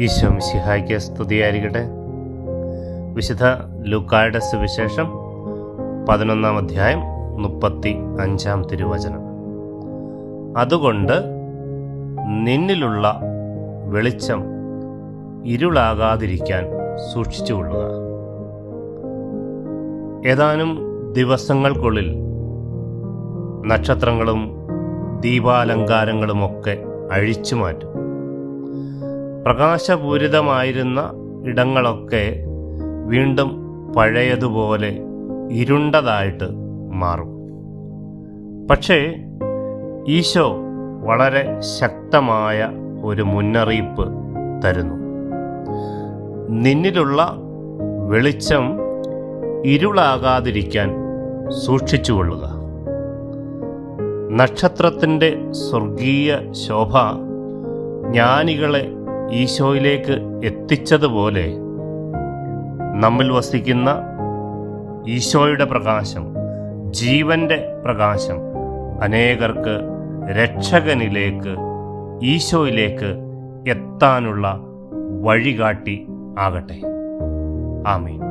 ഈശോ മിശിഹായ്ക്ക് സ്തുതിയായിരിക്കട്ടെ. വിശുദ്ധ ലുക്കായുടെ സുവിശേഷം പതിനൊന്നാം അധ്യായം മുപ്പത്തി അഞ്ചാം തിരുവചനം. അതുകൊണ്ട് നിന്നിലുള്ള വെളിച്ചം ഇരുളാകാതിരിക്കാൻ സൂക്ഷിച്ചുകൊള്ളുക ഏതാനും ദിവസങ്ങൾക്കുള്ളിൽ നക്ഷത്രങ്ങളും ദീപാലങ്കാരങ്ങളുമൊക്കെ അഴിച്ചു മാറ്റും. പ്രകാശപൂരിതമായിരുന്ന ഇടങ്ങളൊക്കെ വീണ്ടും പഴയതുപോലെ ഇരുണ്ടതായിട്ട് മാറും. പക്ഷേ ഈശോ വളരെ ശക്തമായ ഒരു മുന്നറിയിപ്പ് തരുന്നു. നിന്നിലുള്ള വെളിച്ചം ഇരുളാകാതിരിക്കാൻ സൂക്ഷിച്ചുകൊള്ളുക. നക്ഷത്രത്തിന്റെ സ്വർഗീയ ശോഭ ജ്ഞാനികളെ ഈശോയിലേക്ക് എത്തിച്ചതുപോലെ നമ്മിൽ വസിക്കുന്ന ഈശോയുടെ പ്രകാശം ജീവന്റെ പ്രകാശം അനേകർക്ക് രക്ഷകനിലേക്ക് ഈശോയിലേക്ക് എത്താനുള്ള വഴികാട്ടി ആകട്ടെ. ആമീൻ.